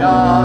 야.